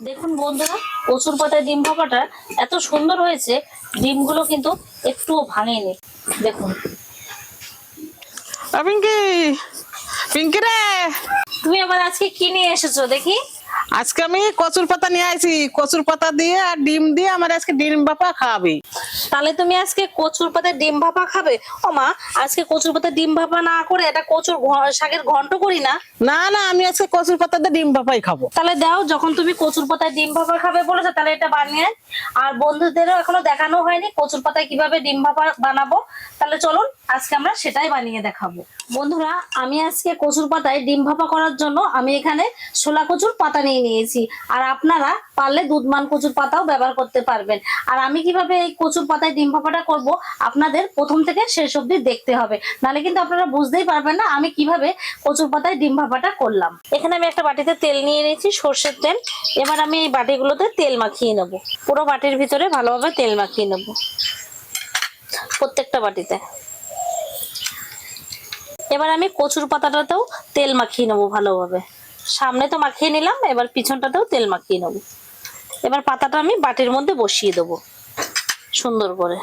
দেখুন বন্ধুরা কচুর পাতায় ডিম ভাপাটা এত সুন্দর হয়েছে ডিমগুলো কিন্তু একটুও ভাঙেনি। দেখুন। পিঙ্কি! পিঙ্কি রে! তুমি আবার আজকে কি নিয়ে এসেছ দেখি? আজকে আমি কচুর পাতা নিয়ে আইছি। কচুর পাতা দিয়ে আর ডিম দিয়ে আমার আজকে ডিম বাপা খাওয়াবি। তাহলে তুমি আজকে কচুর পাতা ডিম ভাপা খাবে? ও মা আজকে কচুর পাতা ডিম ভাপা না করে এটা কচুর শাকের ঘন্ট করি না? না না আমি আজকে কচুর পাতা ডিম ভাপাই খাব। তাহলে দাও যখন তুমি কচুর পাতায় ডিম ভাপা খাবে বলেছ তাহলে এটা বানিয়ে। আর বন্ধুদেরও এখনও দেখানো হয়নি কচুর পাতায় কীভাবে ডিম ভাপা বানাবো। তাহলে চলুন আজকে আমরা সেটাই বানিয়ে দেখাবো। বন্ধুরা, আমি আজকে কচুর পাতায় ডিম ভাপা করার জন্য আমি এখানে ছোলা কচুর পাতা নিয়ে নিয়েছি। আর আপনারা পারলে দুধমান কচুর পাতাও ব্যবহার করতে পারবেন। আর আমি কীভাবে এই কচুর পাতায় ডিম ভাপাটা করব, আপনাদের প্রথম থেকে শেষ অবধি দেখতে হবে। নাহলে কিন্তু আপনারা বুঝতেই পারবেন না আমি কীভাবে কচুর পাতায় ডিম ভাপাটা করলাম। এখানে আমি একটা বাটিতে তেল নিয়ে নিয়েছি, সর্ষের তেল। এবার আমি এই বাটিগুলোতে তেল মাখিয়ে নেব। পুরো বাটির ভিতরে ভালোভাবে তেল মাখিয়ে নেব। প্রত্যেকটা বাটিতে। এবার আমি কচুর পাতাটাতেও তেল মাখিয়ে নেব ভালোভাবে। সামনে তো মাখিয়ে নিলাম, এবার পিছনটাতেও তেল মাখিয়ে নেব। এবার পাতাটা আমি বাটির মধ্যে বসিয়ে দেবো, সুন্দর করে।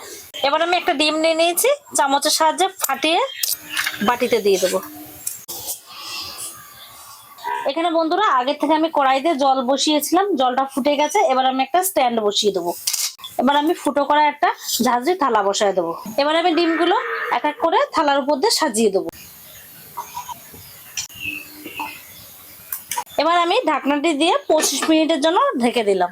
এবার আমি একটা ডিম নিয়ে নিয়েছি, চামচের সাহায্যে ফাটিয়ে বাটিতে দিয়ে দেবো। এখানে বন্ধুরা, আগে থেকে আমি কড়াইতে জল বসিয়েছিলাম, জলটা ফুটে গেছে, এবার আমি একটা স্ট্যান্ড বসিয়ে দেবো। এবার আমি ফুটো করা একটা ঝাঁঝরি থালা বসায় দেবো। এবার আমি ডিমগুলো এক এক করে থালার উপর দিয়ে সাজিয়ে দেবো। এবার আমি ঢাকনাটি দিয়ে পঁচিশ মিনিটের জন্য ঢেকে দিলাম।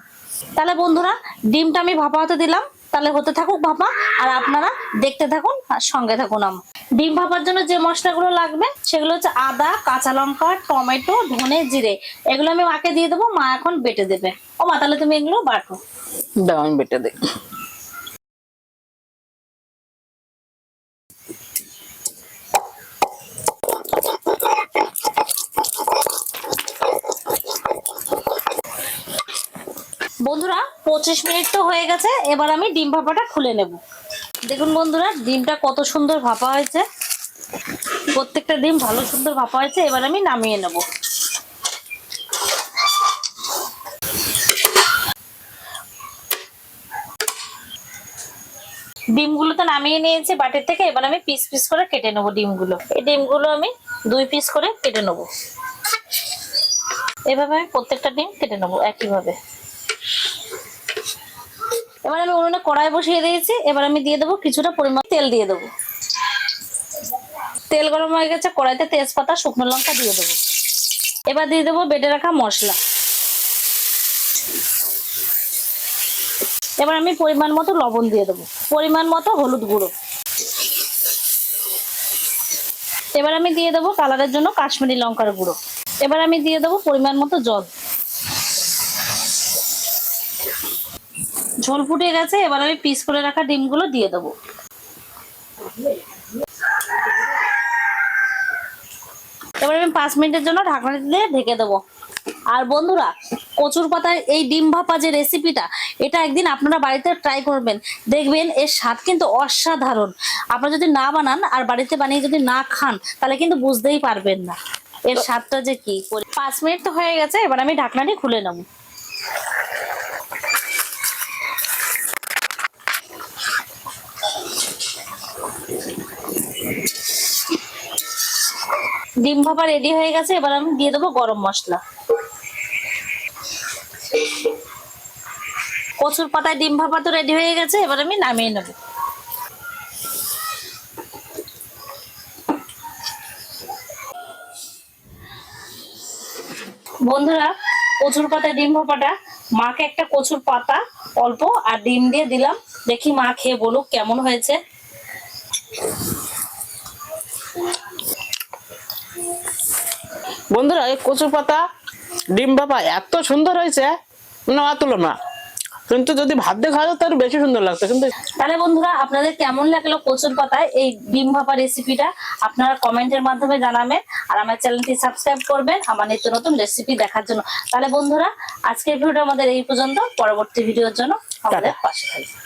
তাহলে বন্ধুরা, ডিমটা আমি ভাপা হতে দিলাম। তাহলে হতে থাকুক ভাপা, আর আপনারা দেখতে থাকুন আর সঙ্গে থাকুন আমার ডিম ভাপার জন্য যে মশলাগুলো লাগবে, সেগুলো হচ্ছে আদা, কাঁচা লঙ্কা, টমেটো, ধনে জিরে। এগুলো আমি মাকে দিয়ে দেবো, মা এখন বেটে দেবে। ও মা তাহলে তুমি এগুলো বাটো। দাও, আমি বেটে দিই। বন্ধুরা, পঁচিশ মিনিট তো হয়ে গেছে, এবার আমি ডিম ভাপাটা খুলে নেব। দেখুন বন্ধুরা, ডিমটা কত সুন্দর ভাপা হয়েছে। প্রত্যেকটা ডিম ভালো সুন্দর ভাপা হয়েছে, এবার আমি নামিয়ে নেব। ডিমগুলো তো নামিয়ে নিয়েছি বাটির থেকে, এবার আমি পিস পিস করে কেটে নেব ডিমগুলো। এই ডিমগুলো আমি দুই পিস করে কেটে নেব। এভাবে আমি প্রত্যেকটা ডিম কেটে নেব, একইভাবে। এবার আমি উনুনে কড়াই বসিয়ে দিয়েছি, এবার আমি দিয়ে দেবো কিছুটা পরিমাণ তেল দিয়ে দেবো। তেল গরম হয়ে গেছে, কড়াইতে তেজপাতা, শুকনো লঙ্কা দিয়ে দেবো। এবার দিয়ে দেবো বেটে রাখা মশলা। এবার আমি পরিমাণ মতো লবণ দিয়ে দেবো। পরিমাণ মতো হলুদ গুঁড়ো। এবার আমি দিয়ে দেবো কালারের জন্য কাশ্মীরি লঙ্কার গুঁড়ো। এবার আমি দিয়ে দেবো পরিমাণ মতো জল। ঝোল ফুটে গেছে, এবার আমি পিস করে রাখা ডিমগুলো দিয়ে দেবো। এবার আমি পাঁচ মিনিটের জন্য ঢাকনা দিয়ে ঢেকে দেবো। আর বন্ধুরা, কচুর পাতার এই ডিম ভাপা যে রেসিপিটা এটা একদিন আপনারা বাড়িতে ট্রাই করবেন। দেখবেন এর স্বাদ কিন্তু অসাধারণ। আপনারা যদি না বানান আর বাড়িতে বানিয়ে যদি না খান, তাহলে কিন্তু বুঝতেই পারবেন না। এর স্বাদটা যে কি পাঁচ মিনিট তো হয়ে গেছে, এবার আমি ঢাকনাটি খুলে নেব। ডিম ভাপা রেডি হয়ে গেছে, এবার আমি দিয়ে দেবো গরম মশলা। কচুর পাতায় ডিম ভাপা তো রেডি হয়ে গেছে, এবার আমি নামিয়ে নেব। বন্ধুরা, কচুর পাতায় ডিম ভাপাটা, মাকে একটা কচুর পাতা অল্প আর ডিম দিয়ে দিলাম। দেখি মা খেয়ে বলুক কেমন হয়েছে। বন্ধুরা এই কচুর পাতা ডিম বাপা এত সুন্দর হয়েছে মানে আর তুলনা। কিন্তু যদি ভাত দিয়ে খাওয়া তাহলে বেশি সুন্দর লাগতো কিন্তু তাহলে বন্ধুরা আপনাদের কেমন লাগল কচুর পাতায় এই ডিম ভাপা রেসিপিটা? আপনারা কমেন্টের মাধ্যমে জানাবেন আর আমার চ্যানেলটি সাবস্ক্রাইব করবেন আমার নিত্য নতুন রেসিপি দেখার জন্য। তাহলে বন্ধুরা আজকের ভিডিওটা আমাদের এই পর্যন্ত পরবর্তী ভিডিওর জন্য আমাদের পাশে থাকবেন।